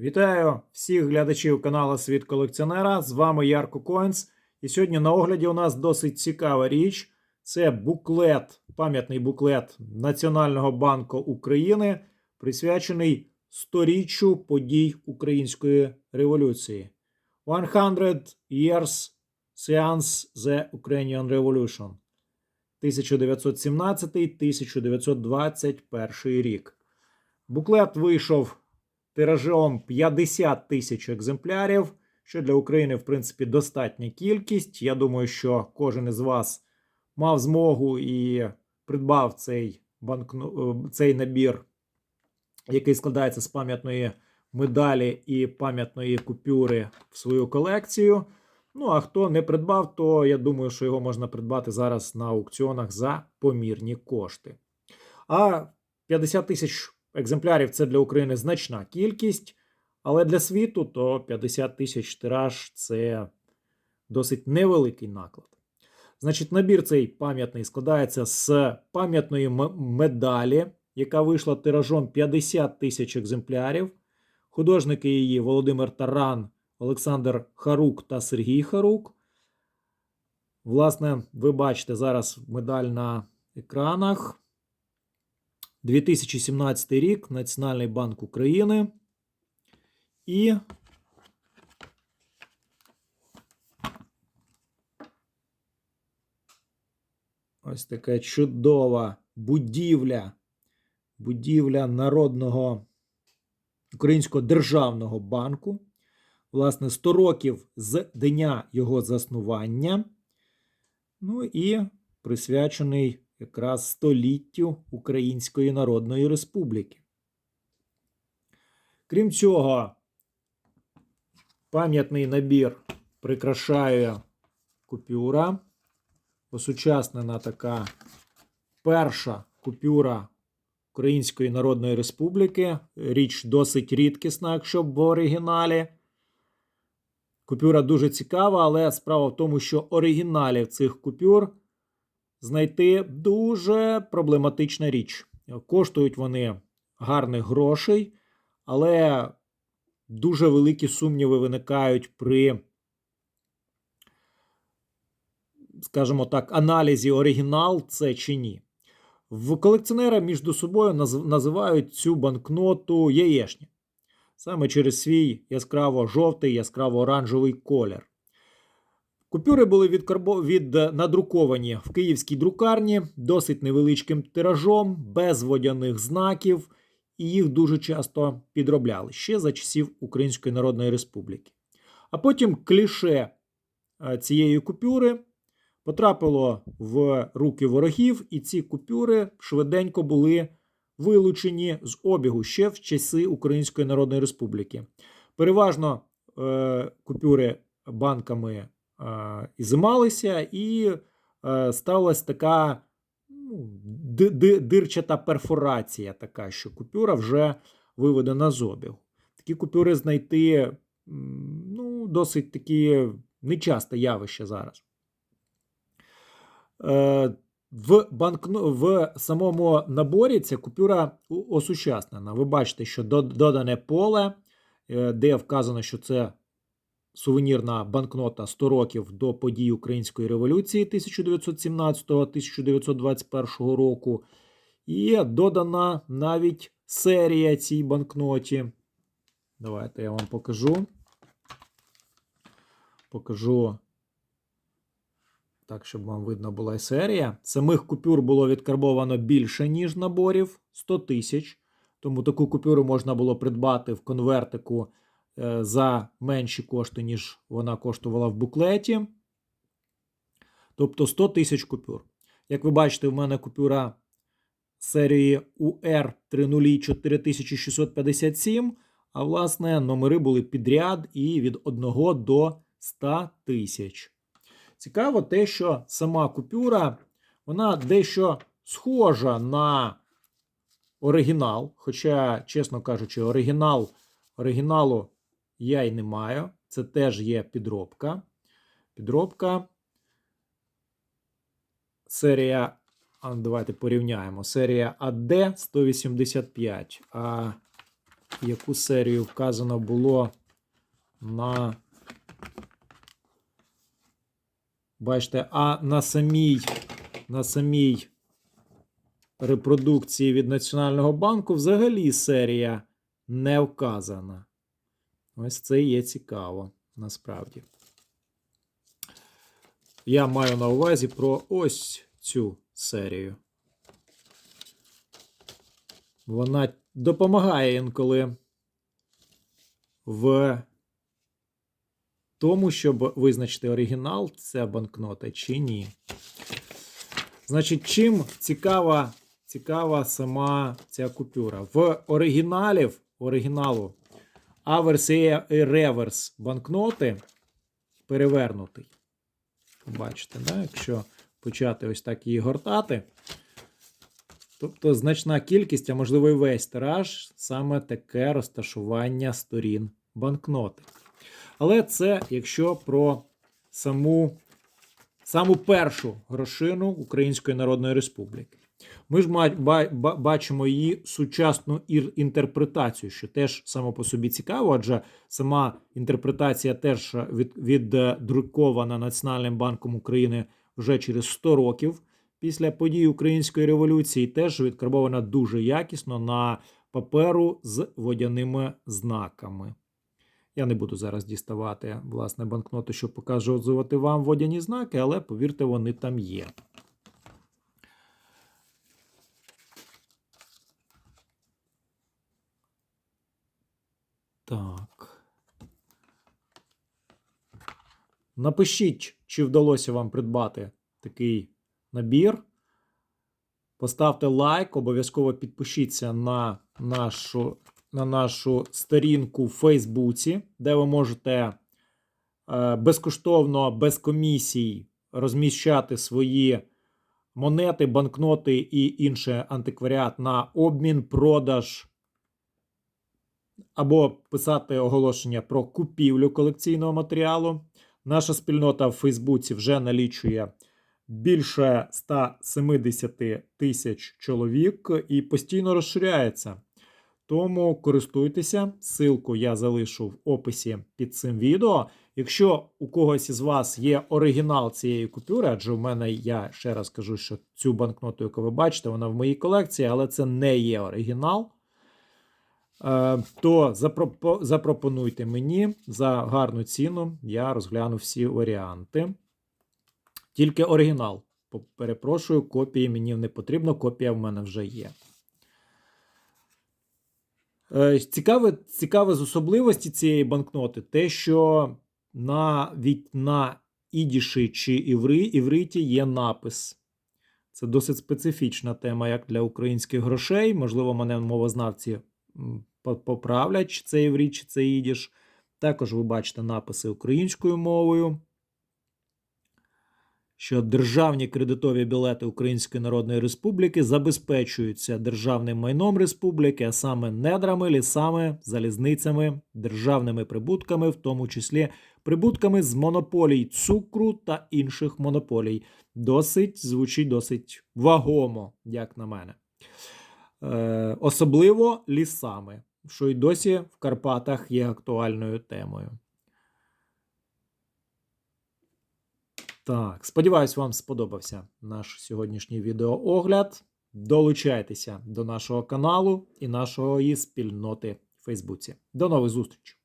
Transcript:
Вітаю всіх глядачів каналу Світ колекціонера. З вами Ярко Коінс. І сьогодні на огляді у нас досить цікава річ. Це буклет, пам'ятний буклет Національного банку України, присвячений сторіччю подій Української революції. 100 Years Since the Ukrainian Revolution. 1917-1921 рік. Буклет вийшов тиражом 50 тисяч екземплярів, що для України, в принципі, достатня кількість. Я думаю, що кожен із вас мав змогу і придбав цей, банкну... е, цей набір, який складається з пам'ятної медалі і пам'ятної купюри в свою колекцію. Ну, а хто не придбав, то я думаю, що його можна придбати зараз на аукціонах за помірні кошти. А 50 тисяч екземплярів це для України значна кількість, але для світу то 50 тисяч тираж це досить невеликий наклад. Значить, набір цей пам'ятний складається з пам'ятної медалі, яка вийшла тиражом 50 тисяч екземплярів. Художники її Володимир Таран, Олександр Харук та Сергій Харук. Власне, ви бачите зараз медаль на екранах. 2017 рік Національний банк України. І ось така чудова будівля. Будівля Народного Українського державного банку. Власне, 100 років з дня його заснування. Ну і присвячений якраз століттю Української Народної Республіки. Крім цього, пам'ятний набір прикрашає купюра. Осучаснена така перша купюра Української Народної Республіки. Річ досить рідкісна, якщо в оригіналі. Купюра дуже цікава, але справа в тому, що оригіналів цих купюр знайти дуже проблематична річ. Коштують вони гарних грошей, але дуже великі сумніви виникають при, скажімо так, аналізі оригінал це чи ні. В колекціонера між собою називають цю банкноту яєшня. Саме через свій яскраво-жовтий, яскраво-оранжевий колір. Купюри були відкарбо... від... надруковані в київській друкарні досить невеличким тиражом, без водяних знаків, і їх дуже часто підробляли ще за часів Української Народної Республіки. А потім кліше е, цієї купюри потрапило в руки ворогів, і ці купюри швиденько були вилучені з обігу ще в часи Української Народної Республіки. Переважно е, купюри банками е, ізималися, і е, сталася така ну, ди- ди- дирчата перфорація, така, що купюра вже виведена з обігу. Такі купюри знайти ну, досить такі нечасте явище зараз. Е, в, банкно... в самому наборі ця купюра осучаснена. Ви бачите, що додане поле, е, де вказано, що це сувенірна банкнота 100 років до подій Української революції 1917-1921 року. І додана навіть серія цій банкноті. Давайте я вам покажу. Покажу так, щоб вам видно була і серія. Самих купюр було відкарбовано більше, ніж наборів 100 тисяч. Тому таку купюру можна було придбати в конвертику за менші кошти, ніж вона коштувала в буклеті. Тобто 100 тисяч купюр. Як ви бачите, в мене купюра серії UR 304657, а власне номери були підряд і від 1 до 100 тисяч. Цікаво те, що сама купюра, вона дещо схожа на оригінал. Хоча, чесно кажучи, оригінал, оригіналу я й не маю. Це теж є підробка. Підробка. Серія. Давайте порівняємо. Серія АД 185. А яку серію вказано було на. Бачите, а на самій, на самій репродукції від Національного банку взагалі серія не вказана. Ось це є цікаво, насправді. Я маю на увазі про ось цю серію. Вона допомагає інколи в тому, щоб визначити оригінал, це банкнота чи ні. Значить, чим цікава, цікава сама ця купюра? В оригіналів, оригіналу аверс і реверс банкноти перевернутий. Бачите, да? якщо почати ось так її гортати. Тобто значна кількість, а можливо і весь тираж, саме таке розташування сторін банкноти. Але це якщо про саму, саму першу грошину Української Народної Республіки. Ми ж бачимо її сучасну інтерпретацію, що теж само по собі цікаво, адже сама інтерпретація теж віддрукована Національним банком України вже через 100 років після подій Української революції, теж відкарбована дуже якісно на паперу з водяними знаками. Я не буду зараз діставати власне банкноти, щоб показувати вам водяні знаки, але повірте, вони там є. Так. Напишіть, чи вдалося вам придбати такий набір. Поставте лайк, обов'язково підпишіться на нашу на нашу сторінку в Фейсбуці, де ви можете е, безкоштовно, без комісій розміщати свої монети, банкноти і інший антикваріат на обмін, продаж. Або писати оголошення про купівлю колекційного матеріалу. Наша спільнота в Фейсбуці вже налічує більше 170 тисяч чоловік і постійно розширяється. Тому користуйтеся, ссылку я залишу в описі під цим відео. Якщо у когось із вас є оригінал цієї купюри, адже в мене я ще раз кажу, що цю банкноту, яку ви бачите, вона в моїй колекції, але це не є оригінал. Е, то запропонуйте мені за гарну ціну, я розгляну всі варіанти. Тільки оригінал. Перепрошую, копії мені не потрібно, копія в мене вже є. Е, цікаве цікаве з особливості цієї банкноти те, що навіть на ідіші чи іври, івриті є напис. Це досить специфічна тема, як для українських грошей. Можливо, мене мовознавці поправлять, чи це іврит, чи це ідіш. Також ви бачите написи українською мовою що державні кредитові білети Української Народної Республіки забезпечуються державним майном республіки, а саме недрами, лісами, залізницями, державними прибутками, в тому числі прибутками з монополій цукру та інших монополій. Досить звучить досить вагомо, як на мене. Е, Особливо лісами, що й досі в Карпатах є актуальною темою. Так, сподіваюсь, вам сподобався наш сьогоднішній відеоогляд. Долучайтеся до нашого каналу і нашої спільноти в Фейсбуці. До нових зустрічей!